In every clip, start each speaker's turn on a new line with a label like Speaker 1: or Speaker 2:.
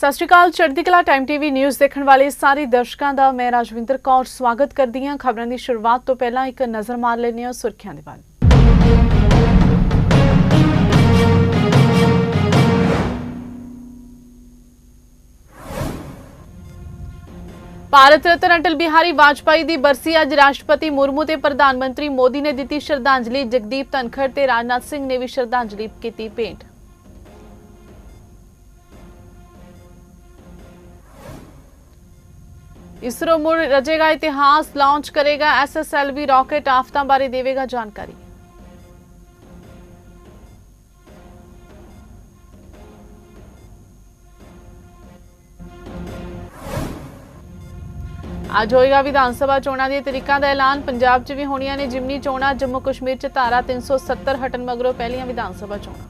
Speaker 1: ਸਤਿ ਸ਼੍ਰੀ ਅਕਾਲ, ਚੜ੍ਹਦੀ ਕਲਾ ਟਾਈਮ ਟੀਵੀ ਨਿਊਜ਼ ਦੇਖਣ ਵਾਲੇ ਸਾਰੇ ਦਰਸ਼ਕਾਂ ਦਾ ਮੈਂ ਰਾਜਵਿੰਦਰ ਕੌਰ ਸਵਾਗਤ ਕਰਦੀ ਹਾਂ। ਖਬਰਾਂ ਦੀ ਸ਼ੁਰੂਆਤ ਤੋਂ ਪਹਿਲਾਂ ਇੱਕ ਨਜ਼ਰ ਮਾਰ ਲੈਂਦੇ ਹਾਂ ਸੁਰਖੀਆਂ ਦੇ ਵੱਲ। ਭਾਰਤ ਰਤਨ ਅਟਲ ਬਿਹਾਰੀ ਵਾਜਪਾਈ ਦੀ ਬਰਸੀ ਅੱਜ ਰਾਸ਼ਟਰਪਤੀ ਮੁਰਮੂ ਤੇ ਪ੍ਰਧਾਨ ਮੰਤਰੀ ਮੋਦੀ ਨੇ ਦਿੱਤੀ ਸ਼ਰਧਾਂਜਲੀ। ਜਗਦੀਪ ਧਨਖੜ ਤੇ ਰਾਜਨਾਥ ਸਿੰਘ ਨੇ ਵੀ ਸ਼ਰਧਾਂਜਲੀ ਕੀਤੀ ਭੇਂਟ। ਇਸਰੋ ਮੁੜ ਰਚੇਗਾ ਇਤਿਹਾਸ ਲਾਂਚ ਕਰੇਗਾ ਐਸਐਸਐਲਵੀ ਰਾਕੇਟ ਆਫਤਾਂ ਬਾਰੇ ਦੇਵੇਗਾ ਜਾਣਕਾਰੀ। ਅੱਜ ਹੋਏਗਾ ਵਿਧਾਨ ਸਭਾ ਚੋਣਾਂ ਦੀਆਂ ਤਰੀਕਾਂ ਦਾ ਐਲਾਨ। ਪੰਜਾਬ 'ਚ ਵੀ ਹੋਣੀਆਂ ਨੇ ਜਿਮਨੀ ਚੋਣਾਂ। ਜੰਮੂ ਕਸ਼ਮੀਰ 'ਚ ਧਾਰਾ 370 ਹਟਣ ਮਗਰੋਂ ਪਹਿਲੀਆਂ ਵਿਧਾਨ ਸਭਾ ਚੋਣਾਂ।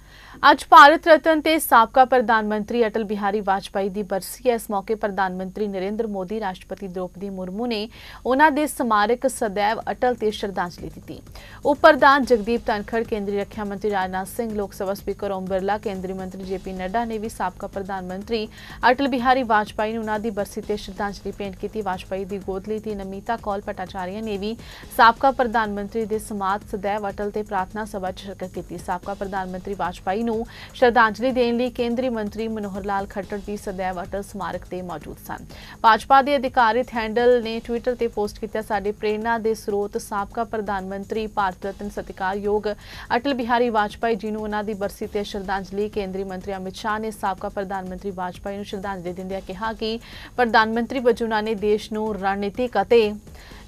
Speaker 1: ਅੱਜ ਭਾਰਤ ਰਤਨ ਤੇ ਸਾਬਕਾ ਪ੍ਰਧਾਨ ਮੰਤਰੀ ਅਟਲ ਬਿਹਾਰੀ ਵਾਜਪਾਈ ਦੀ ਬਰਸੀ ਹੈ। ਇਸ ਮੌਕੇ ਪ੍ਰਧਾਨ ਮੰਤਰੀ ਨਰਿੰਦਰ ਮੋਦੀ, ਰਾਸ਼ਟਰਪਤੀ ਦ੍ਰੋਪਦੀ ਮੁਰਮੂ ਨੇ ਉਹਨਾਂ ਦੇ ਸਮਾਰਕ ਸਦੈਵ ਅਟਲ ਤੇ ਸ਼ਰਧਾਂਜਲੀ ਦਿੱਤੀ। ਉਪ ਪ੍ਰਧਾਨ ਜਗਦੀਪ ਧਨਖੜ, ਕੇਂਦਰੀ ਰੱਖਿਆ ਮੰਤਰੀ ਰਾਜਨਾਥ ਸਿੰਘ, ਲੋਕ ਸਭਾ ਸਪੀਕਰ ਓਮ ਬਿਰਲਾ, ਕੇਂਦਰੀ ਮੰਤਰੀ ਜੇ ਪੀ ਨੱਡਾ ਨੇ ਵੀ ਸਾਬਕਾ ਪ੍ਰਧਾਨ ਮੰਤਰੀ ਅਟਲ ਬਿਹਾਰੀ ਵਾਜਪਾਈ ਨੂੰ ਉਹਨਾਂ ਦੀ ਬਰਸੀ ਤੇ ਸ਼ਰਧਾਂਜਲੀ ਭੇਂਟ ਕੀਤੀ। ਵਾਜਪਾਈ ਦੀ ਗੋਦ ਲਈ ਤੇ ਨਮੀਤਾ ਕੌਲ ਪਟਾਚਾਰੀਆ ਨੇ ਵੀ ਸਾਬਕਾ ਪ੍ਰਧਾਨ ਮੰਤਰੀ ਦੇ ਸਮਾਧ ਸਦੈਵ ਅਟਲ ਤੇ ਪ੍ਰਾਰਥਨਾ ਸਭਾ 'ਚ ਸ਼ਿਰਕਤ ਕੀਤੀ। ਸਾਬਕਾ ਪ੍ਰਧਾਨ ਮੰਤਰੀ ਵਾਜਪਾਈ ਨੂੰ ਸ਼ਰਧਾਂਜਲੀ ਦੇਣ ਲਈ ਕੇਂਦਰੀ ਮੰਤਰੀ ਮਨੋਹਰ ਲਾਲ ਖੱਟੜ ਦੀ ਸदैव ਅਟਲ ਸਮਾਰਕ ਤੇ ਮੌਜੂਦ ਸਨ। ਭਾਜਪਾ ਦੇ ਅਧਿਕਾਰਿਤ ਹੈਂਡਲ ਨੇ ਟਵਿੱਟਰ ਤੇ ਪੋਸਟ ਕੀਤਾ ਸਾਡੇ ਪ੍ਰੇਰਣਾ ਦੇ ਸਰੋਤ ਸਾਬਕਾ ਪ੍ਰਧਾਨ ਮੰਤਰੀ ਭਾਰਤ ਰਤਨ ਸਤਿਕਾਰਯੋਗ ਅਟਲ ਬਿਹਾਰੀ ਵਾਜਪਾਈ ਜੀ ਨੂੰ ਉਹਨਾਂ ਦੀ ਬਰਸੀ ਤੇ ਸ਼ਰਧਾਂਜਲੀ ਕੇਂਦਰੀ ਮੰਤਰੀ ਅਮਿਤ ਸ਼ਾਹ ਨੇ ਸਾਬਕਾ ਪ੍ਰਧਾਨ ਮੰਤਰੀ ਵਾਜਪਾਈ ਨੂੰ ਸ਼ਰਧਾਂਜਲੀ ਦਿੰਦਿਆਂ ਕਿਹਾ ਕਿ ਪ੍ਰਧਾਨ ਮੰਤਰੀ ਵਜੋਂ ਉਹਨਾਂ ਨੇ ਦੇਸ਼ ਨੂੰ ਰਣਨੀਤਿਕ ਅਤੇ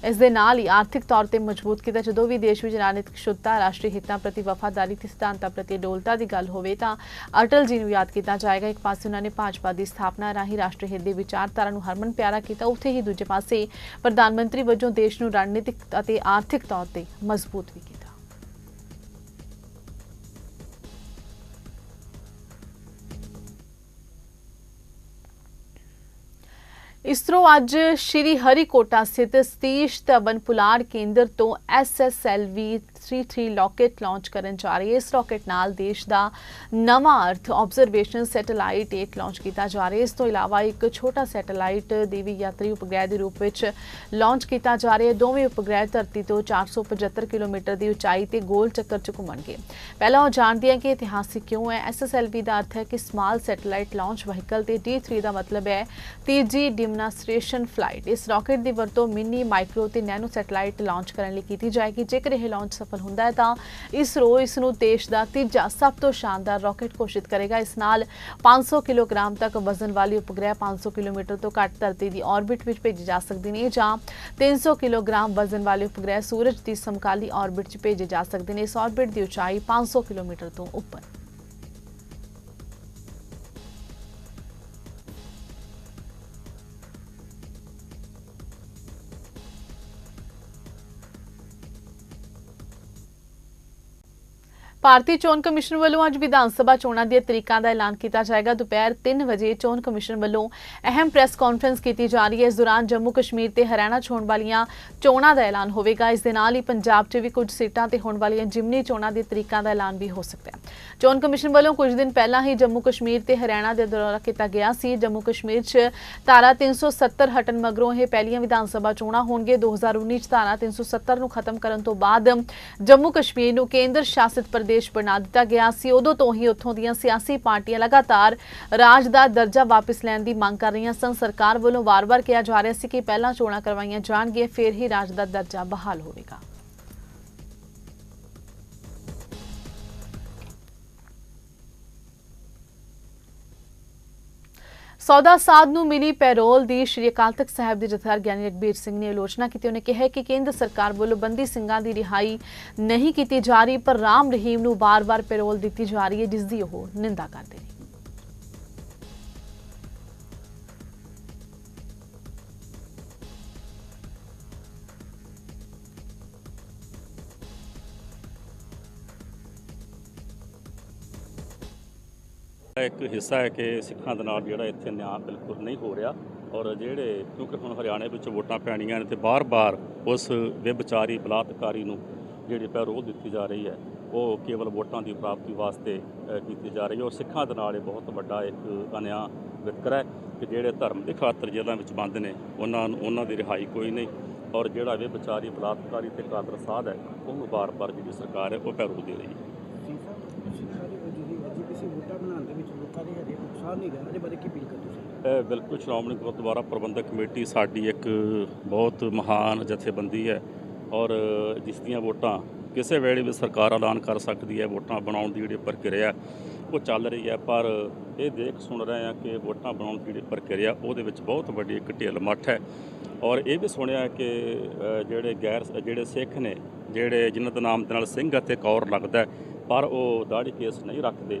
Speaker 1: ਇਸ ਦੇ ਨਾਲ ਹੀ ਆਰਥਿਕ ਤੌਰ ਤੇ ਮਜ਼ਬੂਤ ਕੀਤਾ। ਜਦੋਂ ਵੀ ਦੇਸ਼ ਵਿੱਚ ਰਣਨੀਤਿਕ ਸ਼ੁੱਧਤਾ, ਰਾਸ਼ਟਰੀ ਹਿੱਤਾਂ ਪ੍ਰਤੀ ਵਫਾਦਾਰੀ ਤੇ ਸਿਧਾਂਤਾਂ ਪ੍ਰਤੀ ਡੋਲਤਾ ਦੀ ਗੱਲ ਹੋਵੇ ਤਾਂ ਅਟਲ ਜੀ ਨੂੰ ਯਾਦ ਕੀਤਾ ਜਾਏਗਾ। ਇੱਕ ਪਾਸੇ ਉਹਨਾਂ ਨੇ ਭਾਜਪਾ ਦੀ ਸਥਾਪਨਾ ਰਾਹੀਂ ਰਾਸ਼ਟਰੀ ਹਿੱਤ ਦੀ ਵਿਚਾਰਧਾਰਾ ਨੂੰ ਹਰਮਨ ਪਿਆਰਾ ਕੀਤਾ, ਉੱਥੇ ਹੀ ਦੂਜੇ ਪਾਸੇ ਪ੍ਰਧਾਨ ਮੰਤਰੀ ਵਜੋਂ ਦੇਸ਼ ਨੂੰ ਰਣਨੀਤਿਕ ਅਤੇ ਆਰਥਿਕ ਤੌਰ ਤੇ ਮਜ਼ਬੂਤ ਵੀ ਕੀਤਾ। ਇਸਰੋ ਅੱਜ ਸ਼੍ਰੀ ਹਰੀਕੋਟਾ ਸਥਿਤ ਸਤੀਸ਼ ਧਵਨ ਪੁਲਾੜ ਕੇਂਦਰ ਤੋਂ ਐਸਐਸਐਲਵੀ 33 ਰਾਕੇਟ ਲਾਂਚ ਕਰਨ ਜਾ ਰਹੀ ਹੈ। ਇਸ ਰਾਕੇਟ ਨਾਲ ਦੇਸ਼ ਦਾ ਨਵਾਂ ਅਰਥ ਆਬਜ਼ਰਵੇਸ਼ਨ ਸੈਟੇਲਾਈਟ 1 ਲਾਂਚ ਕੀਤਾ ਜਾ ਰਿਹਾ ਹੈ। ਇਸ ਤੋਂ ਇਲਾਵਾ ਇੱਕ ਛੋਟਾ ਸੈਟੇਲਾਈਟ ਦੀ ਵੀ ਯਾਤਰੀ ਉਪਗ੍ਰਹਿ ਦੇ ਰੂਪ ਵਿੱਚ ਲਾਂਚ ਕੀਤਾ ਜਾ ਰਿਹਾ ਹੈ। ਦੋਵੇਂ ਉਪਗ੍ਰਹਿ ਧਰਤੀ ਤੋਂ 475 ਕਿਲੋਮੀਟਰ ਦੀ ਉਚਾਈ ਤੇ ਗੋਲ ਚੱਕਰ 'ਚ ਘੁੰਮਣਗੇ। ਪਹਿਲਾਂ ਉਹ ਜਾਣਦੇ ਹਾਂ ਕਿ ਇਤਿਹਾਸਿਕ ਕਿਉਂ ਹੈ? ਐਸਐਸਐਲਵੀ ਦਾ ਅਰਥ ਹੈ ਕਿ ਸਮਾਲ ਸੈਟੇਲਾਈਟ ਲਾਂਚ ਵਹੀਕਲ ਤੇ D3 ਦਾ ਮਤਲਬ ਹੈ ਤੀਜੀ ਡਿਮਨਾਸਟ੍ਰੇਸ਼ਨ ਫਲਾਈਟ ਇਸ ਰਾਕੇਟ ਦੀ ਵਰਤੋਂ ਮਿੰਨੀ ਮਾਈਕਰੋ ਤੇ ਨੈਨੋ ਸੈਟੇਲਾਈਟ ਲਾਂਚ ਕਰਨ ਲਈ ਕੀਤੀ ਜਾਏਗੀ। ਜੇਕਰ ਇਹ ਲਾਂਚ ਸਫਲ ਹੁੰਦਾ ਹੈ ਤਾਂ ਇਸਰੋ ਇਸ ਨੂੰ ਦੇਸ਼ ਦਾ ਤੀਜਾ ਸਭ ਤੋਂ ਸ਼ਾਨਦਾਰ ਰਾਕੇਟ ਘੋਸ਼ਿਤ ਕਰੇਗਾ। ਇਸ ਨਾਲ 500 ਕਿਲੋਗ੍ਰਾਮ ਤੱਕ ਵਜ਼ਨ ਵਾਲੀ ਉਪਗ੍ਰਹਿ 500 ਕਿਲੋਮੀਟਰ ਤੋਂ ਘੱਟ ਧਰਤੀ ਦੀ ਆਰਬਿਟ ਵਿੱਚ ਭੇਜੇ ਜਾ ਸਕਦੇ ਨੇ ਜਾਂ 300 ਕਿਲੋਗ੍ਰਾਮ ਵਜ਼ਨ ਵਾਲੇ ਉਪਗ੍ਰਹਿ ਸੂਰਜ ਦੀ ਸਮਕਾਲੀ ਆਰਬਿਟ 'ਚ ਭੇਜੇ ਜਾ ਸਕਦੇ ਨੇ। ਇਸ ਆਰਬਿਟ ਦੀ ਉਚਾਈ 500 ਕਿਲੋਮੀਟਰ ਤੋਂ ਉੱਪਰ। ਭਾਰਤੀ ਚੋਣ ਕਮਿਸ਼ਨ ਵੱਲੋਂ ਅੱਜ ਵਿਧਾਨ ਸਭਾ ਚੋਣਾਂ ਦੀਆਂ ਤਰੀਕਾਂ ਦਾ ਐਲਾਨ ਕੀਤਾ ਜਾਏਗਾ। ਦੁਪਹਿਰ 3 ਵਜੇ ਚੋਣ ਕਮਿਸ਼ਨ ਵੱਲੋਂ ਅਹਿਮ ਪ੍ਰੈਸ ਕਾਨਫਰੰਸ ਕੀਤੀ ਜਾ ਰਹੀ ਹੈ। ਇਸ ਦੌਰਾਨ ਜੰਮੂ ਕਸ਼ਮੀਰ ਤੇ ਹਰਿਆਣਾ ਚੋਣ ਵਾਲੀਆਂ ਚੋਣਾਂ ਦਾ ਐਲਾਨ ਹੋਵੇਗਾ। ਇਸ ਦੇ ਨਾਲ ਹੀ ਪੰਜਾਬ 'ਚ ਵੀ ਕੁਝ ਸੀਟਾਂ ਤੇ ਹੋਣ ਵਾਲੀਆਂ ਜਿਮਨੀ ਚੋਣਾਂ ਦੇ ਤਰੀਕਾਂ ਦਾ ਐਲਾਨ ਵੀ ਹੋ ਸਕਦਾ ਹੈ। ਚੋਣ ਕਮਿਸ਼ਨ ਵੱਲੋਂ ਕੁਝ ਦਿਨ ਪਹਿਲਾਂ ਹੀ ਜੰਮੂ ਕਸ਼ਮੀਰ ਤੇ ਹਰਿਆਣਾ ਦੇ ਦੌਰਾ ਕੀਤਾ ਗਿਆ ਸੀ। ਜੰਮੂ ਕਸ਼ਮੀਰ 'ਚ ਧਾਰਾ 370 ਹਟਣ ਮਗਰੋਂ ਇਹ ਪਹਿਲੀਆਂ ਵਿਧਾਨ ਸਭਾ ਚੋਣਾਂ ਹੋਣਗੇ 2019 'ਚ ਧਾਰਾ 370 ਨੂੰ ਖਤਮ ਕਰਨ ਤੋਂ ਬਾਅਦ ਜੰਮੂ ਕਸ਼ਮੀਰ ਨੂੰ ਕੇਂਦਰ ਸ਼ਾਸਿਤ ਪ੍ਰਦੇਸ਼ ਬਣਾ ਦਿੱਤਾ ਗਿਆ ਸੀ। ਉਦੋਂ ਤੋਂ ਹੀ ਉੱਥੋਂ ਦੀਆਂ ਸਿਆਸੀ ਪਾਰਟੀਆਂ ਲਗਾਤਾਰ ਰਾਜ ਦਾ ਦਰਜਾ ਵਾਪਸ ਲੈਣ ਦੀ ਮੰਗ ਕਰ ਰਹੀਆਂ ਸਨ। ਸਰਕਾਰ ਵੱਲੋਂ ਵਾਰ-ਵਾਰ ਕਿਹਾ ਜਾ ਰਿਹਾ ਸੀ ਕਿ ਪਹਿਲਾਂ ਚੋਣਾਂ ਕਰਵਾਈਆਂ ਜਾਣਗੀਆਂ, ਫਿਰ ਹੀ ਰਾਜ ਦਾ ਦਰਜਾ ਬਹਾਲ ਹੋਵੇਗਾ। ਸੌਦਾ ਸਾਧ ਨੂੰ ਮਿਲੀ ਪੈਰੋਲ ਦੀ ਸ਼੍ਰੀ ਅਕਾਲ ਤਖਤ ਸਾਹਿਬ ਦੇ ਜਥੇਦਾਰ ਗਿਆਨੀ ਰਗਬੀਰ ਸਿੰਘ ਨੇ ਆਲੋਚਨਾ ਕੀਤੀ। ਉਹਨੇ ਕਿਹਾ ਕਿ ਕੇਂਦਰ ਸਰਕਾਰ ਵੱਲੋਂ ਬੰਦੀ ਸਿੰਘਾਂ ਦੀ ਰਿਹਾਈ ਨਹੀਂ ਕੀਤੀ ਜਾ ਰਹੀ, ਪਰ ਰਾਮ ਰਹੀਮ ਨੂੰ ਵਾਰ-ਵਾਰ ਪੈਰੋਲ ਦਿੱਤੀ ਜਾ ਰਹੀ ਹੈ, ਜਿਸ ਦੀ ਉਹ ਨਿੰਦਾ ਕਰਦੇ ਨੇ।
Speaker 2: ਇੱਕ ਹਿੱਸਾ ਹੈ ਕਿ ਸਿੱਖਾਂ ਦੇ ਨਾਲ ਜਿਹੜਾ ਇੱਥੇ ਨਿਆਂ ਬਿਲਕੁਲ ਨਹੀਂ ਹੋ ਰਿਹਾ ਔਰ ਜਿਹੜੇ ਕਿਉਂਕਿ ਹੁਣ ਹਰਿਆਣੇ ਵਿੱਚ ਵੋਟਾਂ ਪੈਣੀਆਂ ਨੇ ਤੇ ਬਾਰ-ਬਾਰ ਉਸ ਵਿਭਚਾਰੀ, ਬਲਾਤਕਾਰੀ ਨੂੰ ਜਿਹੜੀ ਪੈਰੋਲ ਦਿੱਤੀ ਜਾ ਰਹੀ ਹੈ, ਉਹ ਕੇਵਲ ਵੋਟਾਂ ਦੀ ਪ੍ਰਾਪਤੀ ਵਾਸਤੇ ਕੀਤੀ ਜਾ ਰਹੀ ਹੈ ਔਰ ਸਿੱਖਾਂ ਦੇ ਨਾਲ ਇਹ ਬਹੁਤ ਵੱਡਾ ਇੱਕ ਅਨਿਆਂ ਵਿਤਕਰਾ ਹੈ ਕਿ ਜਿਹੜੇ ਧਰਮ ਦੇ ਖਾਤਰ ਜੇਲ੍ਹਾਂ ਵਿੱਚ ਬੰਦ ਨੇ, ਉਹਨਾਂ ਨੂੰ, ਉਹਨਾਂ ਦੀ ਰਿਹਾਈ ਕੋਈ ਨਹੀਂ ਔਰ ਜਿਹੜਾ ਵਿਭਚਾਰੀ, ਬਲਾਤਕਾਰੀ ਤੇ ਕਾਦਰ ਸਾਧ ਹੈ, ਉਹਨੂੰ ਬਾਰ-ਬਾਰ ਜਿਹੜੀ ਸਰਕਾਰ ਹੈ, ਉਹ ਪੈਰੋਲ ਦੇ ਰਹੀ ਹੈ
Speaker 3: ਸਿੰਘ ਸਾਹਿਬ ਸਿੱਖਾਂ ਦੀ ਜਿਹੜੀ ਐਜੀਪੀਸੀ ਵੋਟਾਂ ਬਣਾਉਣ ਦੇ ਵਿੱਚ ਲੋਕਾਂ ਦੇ ਨਹੀਂ ਗਾ ਇਹਦੇ ਬਾਰੇ ਕੀ ਅਪੀਲ ਕਰਦੇ ਤੁਸੀਂ?
Speaker 2: ਬਿਲਕੁਲ ਸ਼੍ਰੋਮਣੀ ਗੁਰਦੁਆਰਾ ਪ੍ਰਬੰਧਕ ਕਮੇਟੀ ਸਾਡੀ ਇੱਕ ਬਹੁਤ ਮਹਾਨ ਜਥੇਬੰਦੀ ਹੈ ਔਰ ਜਿਸ ਦੀਆਂ ਵੋਟਾਂ ਕਿਸੇ ਵੇਲੇ ਵੀ ਸਰਕਾਰ ਐਲਾਨ ਕਰ ਸਕਦੀ ਹੈ, ਵੋਟਾਂ ਬਣਾਉਣ ਦੀ ਜਿਹੜੀ ਪ੍ਰਕਿਰਿਆ ਉਹ ਚੱਲ ਰਹੀ ਹੈ, ਪਰ ਇਹ ਦੇਖ ਸੁਣ ਰਹੇ ਹਾਂ ਕਿ ਵੋਟਾਂ ਬਣਾਉਣ ਦੀ ਜਿਹੜੀ ਪ੍ਰਕਿਰਿਆ ਉਹਦੇ ਵਿੱਚ ਬਹੁਤ ਵੱਡੀ ਇੱਕ ਢਿੱਲ ਮੱਠ ਹੈ ਔਰ ਇਹ ਵੀ ਸੁਣਿਆ ਕਿ ਜਿਹੜੇ ਗੈਰ ਜਿਹੜੇ ਸਿੱਖ ਨੇ, ਜਿਹੜੇ ਜਿਨ੍ਹਾਂ ਦਾ ਨਾਮ ਦੇ ਨਾਲ ਸਿੰਘ ਅਤੇ ਕੌਰ ਲੱਗਦਾ ਪਰ ਉਹ ਦਾੜੀ ਕੇਸ ਨਹੀਂ ਰੱਖਦੇ।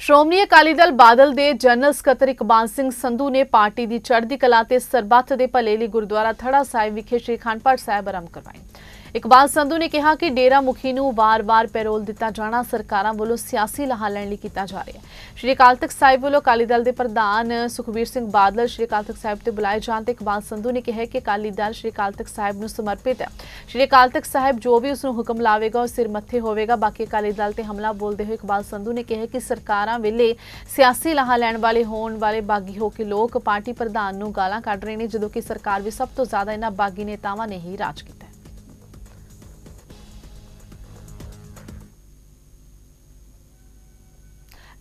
Speaker 1: ਸ਼੍ਰੋਮਣੀ ਅਕਾਲੀ ਦਲ ਬਾਦਲ ਦੇ ਜਨਰਲ ਸਕੱਤਰ ਇਕਬਾਲ ਸਿੰਘ ਸੰਧੂ ਨੇ ਪਾਰਟੀ ਦੀ ਚੜ੍ਹਦੀ ਕਲਾ ਤੇ ਸਰਬੱਤ ਦੇ ਭਲੇ ਲਈ ਗੁਰਦੁਆਰਾ ਥੜਾ ਸਾਹਿਬ ਵਿਖੇ ਸ੍ਰੀ ਅਖੰਡ ਪਾਠ ਸਾਹਿਬ ਆਰੰਭ ਕਰਵਾਏ। ਇਕਬਾਲ ਸੰਧੂ ਨੇ ਕਿਹਾ ਕਿ ਡੇਰਾ ਮੁਖੀ ਨੂੰ ਵਾਰ-ਵਾਰ ਪੈਰੋਲ ਦਿੱਤਾ ਜਾਣਾ ਸਰਕਾਰਾਂ ਵੱਲੋਂ ਸਿਆਸੀ ਲਾਹਾ ਲੈਣ ਲਈ ਕੀਤਾ ਜਾ ਰਿਹਾ ਹੈ। ਸ੍ਰੀ ਅਕਾਲ ਤਖਤ ਸਾਹਿਬ ਵੱਲੋਂ ਅਕਾਲੀ ਦਲ ਦੇ ਪ੍ਰਧਾਨ ਸੁਖਬੀਰ ਸਿੰਘ ਬਾਦਲ, ਸ੍ਰੀ ਅਕਾਲ ਤਖਤ ਸਾਹਿਬ ਤੇ ਬੁਲਾਏ ਜਾਣ ਤੇ ਇਕਬਾਲ ਸੰਧੂ ਨੇ ਕਿਹਾ ਕਿ ਅਕਾਲੀ ਦਲ ਸ੍ਰੀ ਅਕਾਲ ਤਖਤ ਸਾਹਿਬ ਨੂੰ ਸਮਰਪਿਤ ਹੈ। ਸ੍ਰੀ ਅਕਾਲ ਤਖਤ ਸਾਹਿਬ ਜੋ ਵੀ ਉਸ ਨੂੰ ਹੁਕਮ ਲਾਵੇਗਾ, ਉਹ ਸਿਰ ਮੱਥੇ ਹੋਵੇਗਾ। ਬਾਕੀ ਅਕਾਲੀ ਦਲ ਤੇ ਹਮਲਾ ਬੋਲਦੇ ਹੋਏ ਇਕਬਾਲ ਸੰਧੂ ਨੇ ਕਿਹਾ ਕਿ ਸਰਕਾਰਾਂ ਵੇਲੇ ਸਿਆਸੀ ਲਾਹਾ ਲੈਣ ਵਾਲੇ ਹੋਣ ਵਾਲੇ ਬਾਗੀ ਹੋ ਕੇ ਲੋਕ ਪਾਰਟੀ ਪ੍ਰਧਾਨ ਨੂੰ ਗਾਲਾਂ ਕੱਢ ਰਹੇ ਨੇ, ਜਦੋਂ ਕਿ ਸਰਕਾਰ ਵੀ ਸਭ ਤੋਂ ਜ਼ਿਆਦਾ ਇਹਨਾਂ ਬਾਗੀ ਨੇਤਾਵਾਂ ਨੇ ਹੀ ਰਾਜ ਕੀਤਾ।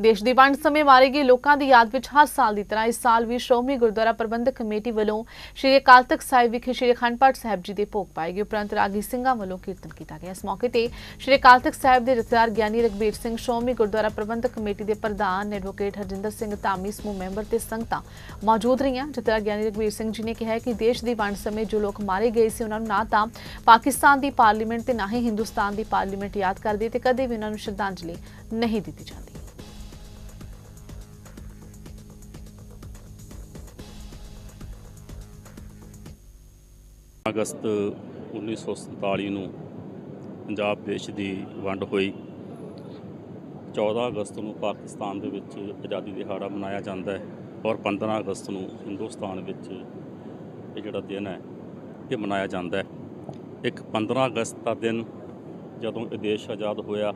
Speaker 1: ਦੇਸ਼ ਦੀ ਵੰਡ ਸਮੇਂ ਮਾਰੇ ਗਏ ਲੋਕਾਂ ਦੀ ਯਾਦ ਵਿੱਚ ਹਰ ਸਾਲ ਦੀ ਤਰ੍ਹਾਂ ਇਸ ਸਾਲ ਵੀ ਸ਼੍ਰੋਮਣੀ ਗੁਰਦੁਆਰਾ ਪ੍ਰਬੰਧਕ ਕਮੇਟੀ ਵੱਲੋਂ ਸ਼੍ਰੀ ਅਕਾਲ ਤਖਤ ਸਾਹਿਬ ਵਿਖੇ ਸ਼੍ਰੀ ਅਖੰਡ ਪਾਠ ਸਾਹਿਬ ਜੀ ਦੇ ਭੋਗ ਪਾਏ ਗਏ। ਉਪਰੰਤ ਰਾਗੀ ਸਿੰਘਾਂ ਵੱਲੋਂ ਕੀਰਤਨ ਕੀਤਾ ਗਿਆ। ਇਸ ਮੌਕੇ ਤੇ ਸ਼੍ਰੀ ਅਕਾਲ ਤਖਤ ਸਾਹਿਬ ਦੇ ਜਥੇਦਾਰ ਗਿਆਨੀ ਰਗਬੀਰ ਸਿੰਘ, ਸ਼੍ਰੋਮਣੀ ਗੁਰਦੁਆਰਾ ਪ੍ਰਬੰਧਕ ਕਮੇਟੀ ਦੇ ਪ੍ਰਧਾਨ ਐਡਵੋਕੇਟ ਹਰਜਿੰਦਰ ਸਿੰਘ ਧਾਮੀ ਸਮੂਹ ਮੈਂਬਰ ਤੇ ਸੰਗਤਾਂ ਮੌਜੂਦ ਰਹੀਆਂ। ਜਥੇਦਾਰ ਗਿਆਨੀ ਰਗਬੀਰ ਸਿੰਘ ਜੀ ਨੇ ਕਿਹਾ ਕਿ ਦੇਸ਼ ਦੀ ਵੰਡ ਸਮੇਂ ਜੋ ਲੋਕ ਮਾਰੇ ਗਏ ਸੀ, ਉਹਨਾਂ ਨੂੰ ਨਾ ਤਾਂ ਪਾਕਿਸਤਾਨ ਦੀ ਪਾਰਲੀਮੈਂਟ ਤੇ ਨਾ ਹੀ ਹਿੰਦੁਸਤਾਨ ਦੀ ਪਾਰਲੀਮੈਂਟ ਯਾਦ ਕਰਦੀ ਤੇ ਕਦੇ ਵੀ ਉਹਨਾਂ ਨੂੰ ਸ਼ਰਧਾਂਜਲੀ ਨਹੀਂ ਦਿੱਤੀ ਜਾਂਦੀ।
Speaker 2: ਅਗਸਤ 1947 ਨੂੰ ਪੰਜਾਬ ਦੇਸ਼ ਦੀ ਵੰਡ ਹੋਈ। 14 ਅਗਸਤ ਨੂੰ ਪਾਕਿਸਤਾਨ ਦੇ ਵਿੱਚ ਆਜ਼ਾਦੀ ਦਿਹਾੜਾ ਮਨਾਇਆ ਜਾਂਦਾ ਹੈ ਔਰ 15 ਅਗਸਤ ਨੂੰ ਹਿੰਦੁਸਤਾਨ ਵਿੱਚ ਇਹ ਜਿਹੜਾ ਦਿਨ ਹੈ, ਇਹ ਮਨਾਇਆ ਜਾਂਦਾ ਹੈ। ਇੱਕ 15 ਅਗਸਤ ਦਾ ਦਿਨ ਜਦੋਂ ਇਹ ਦੇਸ਼ ਆਜ਼ਾਦ ਹੋਇਆ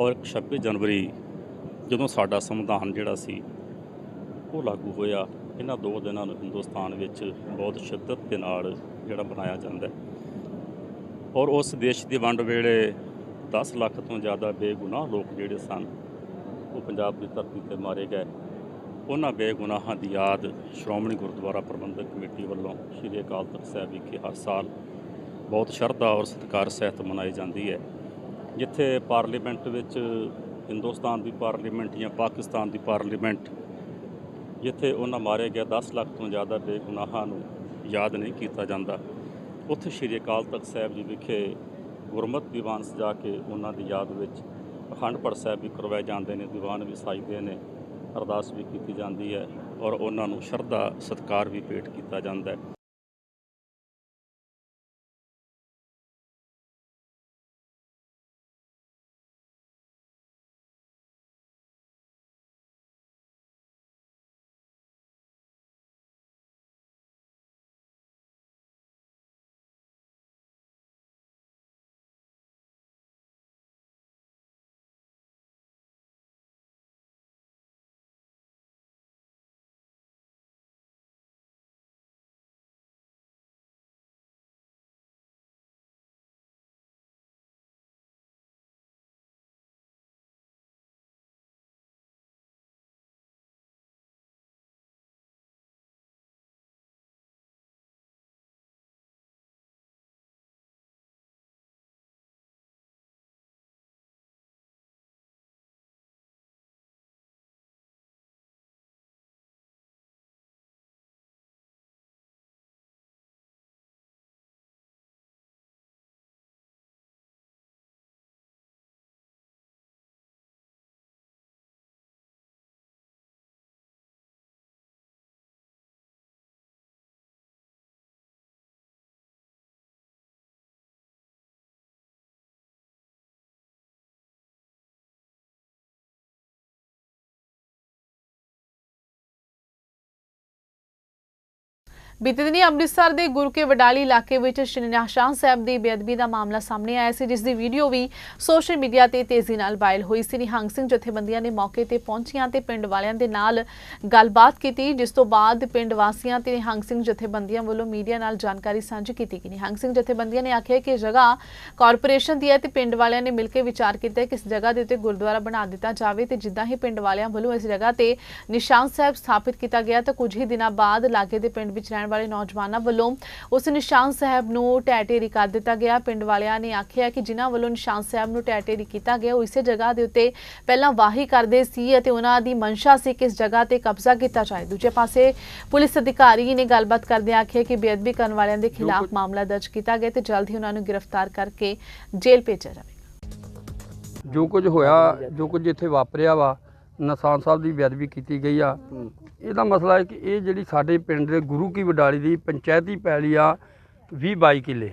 Speaker 2: ਔਰ ਇੱਕ 26 ਜਨਵਰੀ ਜਦੋਂ ਸਾਡਾ ਸੰਵਿਧਾਨ ਜਿਹੜਾ ਸੀ ਉਹ ਲਾਗੂ ਹੋਇਆ ਇਹਨਾਂ ਦੋ ਦਿਨਾਂ ਨੂੰ ਹਿੰਦੁਸਤਾਨ ਵਿੱਚ ਬਹੁਤ ਸ਼ਿੱਦਤ ਦੇ ਨਾਲ ਜਿਹੜਾ ਬਣਾਇਆ ਜਾਂਦਾ ਹੈ। ਔਰ ਉਸ ਦੇਸ਼ ਦੀ ਵੰਡ ਵੇਲੇ 10 ਲੱਖ ਤੋਂ ਜ਼ਿਆਦਾ ਬੇਗੁਨਾਹ ਲੋਕ ਜਿਹੜੇ ਸਨ, ਉਹ ਪੰਜਾਬ ਦੀ ਧਰਤੀ ਤੇ ਮਾਰੇ ਗਏ। ਉਹਨਾਂ ਬੇਗੁਨਾਹਾਂ ਦੀ ਯਾਦ ਸ਼੍ਰੋਮਣੀ ਗੁਰਦੁਆਰਾ ਪ੍ਰਬੰਧਕ ਕਮੇਟੀ ਵੱਲੋਂ ਸ਼੍ਰੀ ਅਕਾਲ ਤਖਤ ਸਾਹਿਬ ਵਿਖੇ ਹਰ ਸਾਲ ਬਹੁਤ ਸ਼ਰਧਾ ਔਰ ਸਤਿਕਾਰ ਸਹਿਤ ਮਨਾਈ ਜਾਂਦੀ ਹੈ, ਜਿੱਥੇ ਪਾਰਲੀਮੈਂਟ ਵਿੱਚ ਹਿੰਦੁਸਤਾਨ ਦੀ ਪਾਰਲੀਮੈਂਟ ਜਾਂ ਪਾਕਿਸਤਾਨ ਦੀ ਪਾਰਲੀਮੈਂਟ ਜਿੱਥੇ ਉਹਨਾਂ ਮਾਰੇ ਗਏ 10 ਲੱਖ ਤੋਂ ਜ਼ਿਆਦਾ ਬੇਗੁਨਾਹਾਂ ਨੂੰ ਯਾਦ ਨਹੀਂ ਕੀਤਾ ਜਾਂਦਾ। ਉੱਥੇ ਸ਼੍ਰੀ ਅਕਾਲ ਤਖਤ ਸਾਹਿਬ ਜੀ ਵਿਖੇ ਗੁਰਮਤਿ ਦੀਵਾਨ ਸਜਾ ਕੇ ਉਹਨਾਂ ਦੀ ਯਾਦ ਵਿੱਚ ਅਖੰਡ ਪਾਠ ਸਾਹਿਬ ਵੀ ਕਰਵਾਏ ਜਾਂਦੇ ਨੇ, ਦੀਵਾਨ ਵੀ ਸਾਜਦੇ ਨੇ, ਅਰਦਾਸ ਵੀ ਕੀਤੀ ਜਾਂਦੀ ਹੈ ਔਰ ਉਹਨਾਂ ਨੂੰ ਸ਼ਰਧਾ ਸਤਿਕਾਰ ਵੀ ਭੇਟ ਕੀਤਾ ਜਾਂਦਾ ਹੈ।
Speaker 1: ਬੀਤੇ ਦਿਨੀ ਅੰਮ੍ਰਿਤਸਰ ਦੇ ਗੁਰਕੇ ਵਡਾਲੀ ਇਲਾਕੇ ਵਿੱਚ ਸ਼੍ਰੀ ਨਿਸ਼ਾਨ ਸਾਹਿਬ ਦੀ ਬੇਅਦਬੀ ਦਾ ਮਾਮਲਾ ਸਾਹਮਣੇ ਆਇਆ ਸੀ, ਜਿਸ ਦੀ ਵੀਡੀਓ ਵੀ ਸੋਸ਼ਲ ਮੀਡੀਆ ਤੇ ਤੇਜ਼ੀ ਨਾਲ ਵਾਇਰਲ ਹੋਈ ਸੀ। ਨਿਹੰਗ ਸਿੰਘ ਜਥੇਬੰਦੀਆਂ ਨੇ ਮੌਕੇ ਤੇ ਪਹੁੰਚੀਆਂ ਤੇ ਪਿੰਡ ਵਾਲਿਆਂ ਦੇ ਨਾਲ ਗੱਲਬਾਤ ਕੀਤੀ, ਜਿਸ ਤੋਂ ਬਾਅਦ ਪਿੰਡ ਵਾਸੀਆਂ ਤੇ ਨਿਹੰਗ ਸਿੰਘ ਜਥੇਬੰਦੀਆਂ ਵੱਲੋਂ ਮੀਡੀਆ ਨਾਲ ਜਾਣਕਾਰੀ ਸਾਂਝੀ ਕੀਤੀ ਗਈ। ਨਿਹੰਗ ਸਿੰਘ ਜਥੇਬੰਦੀਆਂ ਨੇ ਆਖਿਆ ਕਿ ਇਹ ਜਗ੍ਹਾ ਕਾਰਪੋਰੇਸ਼ਨ ਦੀ ਹੈ ਤੇ ਪਿੰਡ ਵਾਲਿਆਂ ਨੇ ਮਿਲ ਕੇ ਵਿਚਾਰ ਕੀਤਾ ਕਿ ਇਸ ਜਗ੍ਹਾ ਦੇ ਉੱਤੇ ਗੁਰਦੁਆਰਾ ਬਣਾ ਦਿੱਤਾ ਜਾਵੇ ਤੇ ਜਿੱਦਾਂ ਹੀ ਪਿੰਡ ਵਾਲਿਆਂ ਵੱਲੋਂ ਇਸ ਜਗ੍ਹਾ ਤੇ ਨਿਸ਼ਾਨ ਸਾਹਿਬ ਸਥਾਪਿਤ ਕੀਤਾ ਗਿਆ ਤਾਂ ਕੁਝ ਹੀ ਦਿਨਾਂ ਬਾਅਦ ਲਾਗੇ ਦੇ ਪਿੰਡ ਵਿੱਚ ਰਹਿਣ ਵਾਲੇ ਨੌਜਵਾਨਾਂ ਵੱਲੋਂ ਉਸ ਨਿਸ਼ਾਨ ਸਾਹਿਬ ਨੂੰ ਢੇਰੀ ਕਰ ਦਿੱਤਾ ਗਿਆ। ਪਿੰਡ ਵਾਲਿਆਂ ਨੇ ਆਖਿਆ ਕਿ ਜਿਨ੍ਹਾਂ ਵੱਲੋਂ ਨਿਸ਼ਾਨ ਸਾਹਿਬ ਨੂੰ ਢੇਰੀ ਕੀਤਾ ਗਿਆ ਉਹ ਇਸੇ ਜਗ੍ਹਾ ਦੇ ਉੱਤੇ ਪਹਿਲਾਂ ਵਾਹੀ ਕਰਦੇ ਸੀ ਅਤੇ ਉਹਨਾਂ ਦੀ ਮਨਸ਼ਾ ਸੀ ਕਿ ਇਸ ਜਗ੍ਹਾ ਤੇ ਕਬਜ਼ਾ ਕੀਤਾ ਜਾਏ। ਦੂਜੇ ਪਾਸੇ ਪੁਲਿਸ ਅਧਿਕਾਰੀ ਨੇ ਗੱਲਬਾਤ ਕਰਦੇ ਆਖਿਆ ਕਿ ਬੇਅਦਬੀ ਕਰਨ ਵਾਲਿਆਂ ਦੇ ਖਿਲਾਫ ਮਾਮਲਾ ਦਰਜ ਕੀਤਾ ਗਿਆ ਤੇ ਜਲਦ ਹੀ ਉਹਨਾਂ ਨੂੰ ਗ੍ਰਿਫਤਾਰ ਕਰਕੇ ਜੇਲ੍ਹ ਭੇਜਿਆ ਜਾਵੇਗਾ।
Speaker 4: ਜੋ ਕੁਝ ਹੋਇਆ ਜੋ ਕੁਝ ਇੱਥੇ ਵਾਪਰਿਆ ਵਾ ਨਸਾਨ ਸਾਹਿਬ ਦੀ ਬੇਅਦਬੀ ਕੀਤੀ ਗਈ ਆ। ਇਹਦਾ ਮਸਲਾ ਹੈ ਕਿ ਇਹ ਜਿਹੜੀ ਸਾਡੇ ਪਿੰਡ ਦੇ ਗੁਰੂ ਕੀ ਵਡਾਲੀ ਦੀ ਪੰਚਾਇਤੀ ਪੈਲੀ ਆ 20 22 ਕਿੱਲੇ।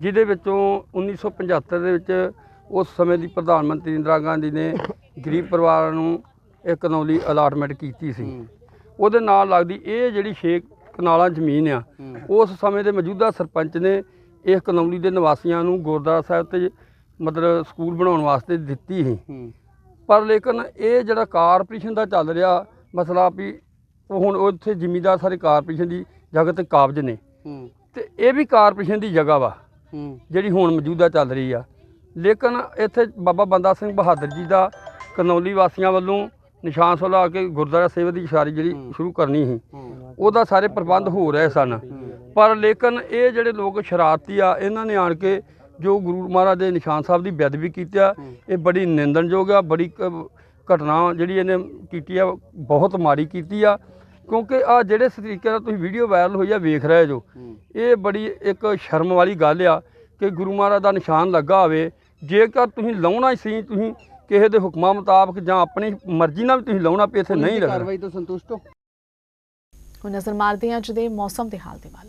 Speaker 4: ਜਿਹਦੇ ਵਿੱਚੋਂ 1975 ਦੇ ਵਿੱਚ ਉਸ ਸਮੇਂ ਦੀ ਪ੍ਰਧਾਨ ਮੰਤਰੀ ਇੰਦਰਾ ਗਾਂਧੀ ਨੇ ਗਰੀਬ ਪਰਿਵਾਰਾਂ ਨੂੰ ਇੱਕ ਕਨੌਲੀ ਅਲਾਟਮੈਂਟ ਕੀਤੀ ਸੀ। ਉਹਦੇ ਨਾਲ ਲੱਗਦੀ ਇਹ ਜਿਹੜੀ 6 ਕਨਾਲਾਂ ਜ਼ਮੀਨ ਆ ਉਸ ਸਮੇਂ ਦੇ ਮੌਜੂਦਾ ਸਰਪੰਚ ਨੇ ਇਸ ਕਨੌਲੀ ਦੇ ਨਿਵਾਸੀਆਂ ਨੂੰ ਗੁਰਦੁਆਰਾ ਸਾਹਿਬ ਤੇ ਮਤਲਬ ਸਕੂਲ ਬਣਾਉਣ ਵਾਸਤੇ ਦਿੱਤੀ ਸੀ। ਪਰ ਲੇਕਿਨ ਇਹ ਜਿਹੜਾ ਕਾਰਪੋਰੇਸ਼ਨ ਦਾ ਚੱਲ ਰਿਹਾ ਮਸਲਾ ਵੀ ਉਹ ਹੁਣ ਉੱਥੇ ਜ਼ਿਮੀਦਾਰ ਸਾਰੇ ਕਾਰਪੋਰੇਸ਼ਨ ਦੀ ਜਗ੍ਹਾ ਤੇ ਕਾਬਜ ਨੇ। ਤੇ ਇਹ ਵੀ ਕਾਰਪੋਰੇਸ਼ਨ ਦੀ ਜਗ੍ਹਾ ਵਾ ਜਿਹੜੀ ਹੁਣ ਮੌਜੂਦਾ ਚੱਲ ਰਹੀ ਆ। ਲੇਕਿਨ ਇੱਥੇ ਬਾਬਾ ਬੰਦਾ ਸਿੰਘ ਬਹਾਦਰ ਜੀ ਦਾ ਕਨੌਲੀ ਵਾਸੀਆਂ ਵੱਲੋਂ ਨਿਸ਼ਾਨ ਸੁਲਾ ਕੇ ਗੁਰਦੁਆਰਾ ਸੇਵਾ ਦੀ ਇਸ਼ਾਰੀ ਜਿਹੜੀ ਸ਼ੁਰੂ ਕਰਨੀ ਸੀ ਉਹਦਾ ਸਾਰੇ ਪ੍ਰਬੰਧ ਹੋ ਰਹੇ ਸਨ। ਪਰ ਲੇਕਿਨ ਇਹ ਜਿਹੜੇ ਲੋਕ ਸ਼ਰਾਰਤੀ ਆ ਇਹਨਾਂ ਨੇ ਆਣ ਕੇ ਜੋ ਗੁਰੂ ਮਹਾਰਾਜ ਦੇ ਨਿਸ਼ਾਨ ਸਾਹਿਬ ਦੀ ਬੇਅਦਬੀ ਕੀਤੀ ਆ ਇਹ ਬੜੀ ਨਿੰਦਣਯੋਗ ਆ ਬੜੀ ਕ- ਘਟਨਾ ਜਿਹੜੀ ਇਹਨੇ ਕੀਤੀ ਆ ਬਹੁਤ ਮਾੜੀ ਕੀਤੀ ਆ। ਕਿਉਂਕਿ ਆ ਜਿਹੜੇ ਤਰੀਕੇ ਨਾਲ ਤੁਸੀਂ ਵੀਡੀਓ ਵਾਇਰਲ ਹੋਈ ਆ ਵੇਖ ਰਹੇ ਜੋ ਇਹ ਬੜੀ ਇੱਕ ਸ਼ਰਮ ਵਾਲੀ ਗੱਲ ਆ ਕਿ ਗੁਰੂ ਮਹਾਰਾਜ ਦਾ ਨਿਸ਼ਾਨ ਲੱਗਾ ਹੋਵੇ। ਜੇਕਰ ਤੁਸੀਂ ਲਾਉਣਾ ਹੀ ਸੀ ਤੁਸੀਂ ਕਿਸੇ ਦੇ ਹੁਕਮਾਂ ਮੁਤਾਬਕ ਜਾਂ ਆਪਣੀ ਮਰਜ਼ੀ ਨਾਲ ਵੀ ਤੁਸੀਂ ਲਾਉਣਾ ਪਏ ਇੱਥੇ ਨਹੀਂ ਲੱਗਣਾ।
Speaker 3: ਕਾਰਵਾਈ ਤੋਂ ਸੰਤੁਸ਼ਟ ਹੋ।
Speaker 1: ਹੁਣ ਨਜ਼ਰ ਮਾਰਦੇ ਹਾਂ ਅੱਜ ਦੇ ਮੌਸਮ ਦੇ ਹਾਲ ਦੇ ਵੱਲ।